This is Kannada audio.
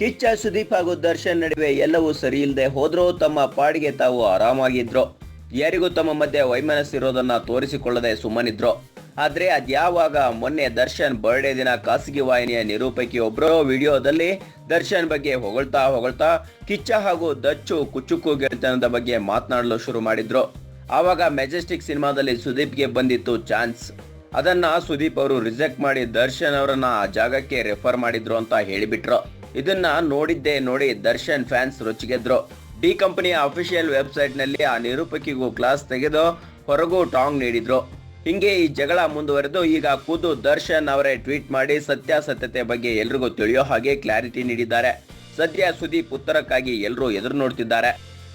ಕಿಚ್ಚ ಸುದೀಪ್ ಹಾಗೂ ದರ್ಶನ್ ನಡುವೆ ಎಲ್ಲವೂ ಸರಿ ಇಲ್ಲದೆ ಹೋದ್ರೂ ತಮ್ಮ ಪಾಡಿಗೆ ತಾವು ಆರಾಮಾಗಿದ್ರು. ಯಾರಿಗೂ ತಮ್ಮ ಮಧ್ಯೆ ವೈಮನಸ್ಸಿರೋದನ್ನ ತೋರಿಸಿಕೊಳ್ಳದೆ ಸುಮ್ಮನಿದ್ರು. ಆದ್ರೆ ಅದ್ಯಾವಾಗ ಮೊನ್ನೆ ದರ್ಶನ್ ಬರ್ಡೇ ದಿನ ಖಾಸಗಿ ವಾಹಿನಿಯ ನಿರೂಪಕಿ ಒಬ್ಬರೋ ವಿಡಿಯೋದಲ್ಲಿ ದರ್ಶನ್ ಬಗ್ಗೆ ಹೊಗಳ್ತಾ ಹೊಗಳ್ತಾ ಕಿಚ್ಚ ಹಾಗೂ ದಚ್ಚು ಕುಚ್ಚುಕು ಗೆಳೆತನದ ಬಗ್ಗೆ ಮಾತನಾಡಲು ಶುರು ಮಾಡಿದ್ರು. ಆವಾಗ ಮೆಜೆಸ್ಟಿಕ್ ಸಿನಿಮಾದಲ್ಲಿ ಸುದೀಪ್ಗೆ ಬಂದಿತ್ತು ಚಾನ್ಸ್. ಅದನ್ನ ಸುದೀಪ್ ಅವರು ರಿಜೆಕ್ಟ್ ಮಾಡಿ ದರ್ಶನ್ ಅವರನ್ನ ಆ ಜಾಗಕ್ಕೆ ರೆಫರ್ ಮಾಡಿದ್ರು ಅಂತ ಹೇಳಿಬಿಟ್ರು. ಇದನ್ನ ನೋಡಿದ್ದೇ ನೋಡಿ ದರ್ಶನ್ ಫ್ಯಾನ್ಸ್ ರೊಚ್ಚಿಗೆದ್ರು. ಡಿ ಕಂಪನಿಯ ಅಫಿಷಿಯಲ್ ವೆಬ್ಸೈಟ್ನಲ್ಲಿ ಆ ನಿರೂಪಕಿಗೂ ಕ್ಲಾಸ್ ತೆಗೆದು ಹೊರಗೂ ಟಾಂಗ್ ನೀಡಿದ್ರು. ಹಿಂಗೆ ಈ ಜಗಳ ಮುಂದುವರೆದು ಈಗ ಖುದ್ದು ದರ್ಶನ್ ಅವರೇ ಟ್ವೀಟ್ ಮಾಡಿ ಸತ್ಯಾಸತ್ಯತೆ ಬಗ್ಗೆ ಎಲ್ರಿಗೂ ತಿಳಿಯೋ ಹಾಗೆ ಕ್ಲಾರಿಟಿ ನೀಡಿದ್ದಾರೆ. ಸದ್ಯ ಸುದೀಪ್ ಉತ್ತರಕ್ಕಾಗಿ ಎಲ್ಲರೂ ಎದುರು ನೋಡ್ತಿದ್ದಾರೆ.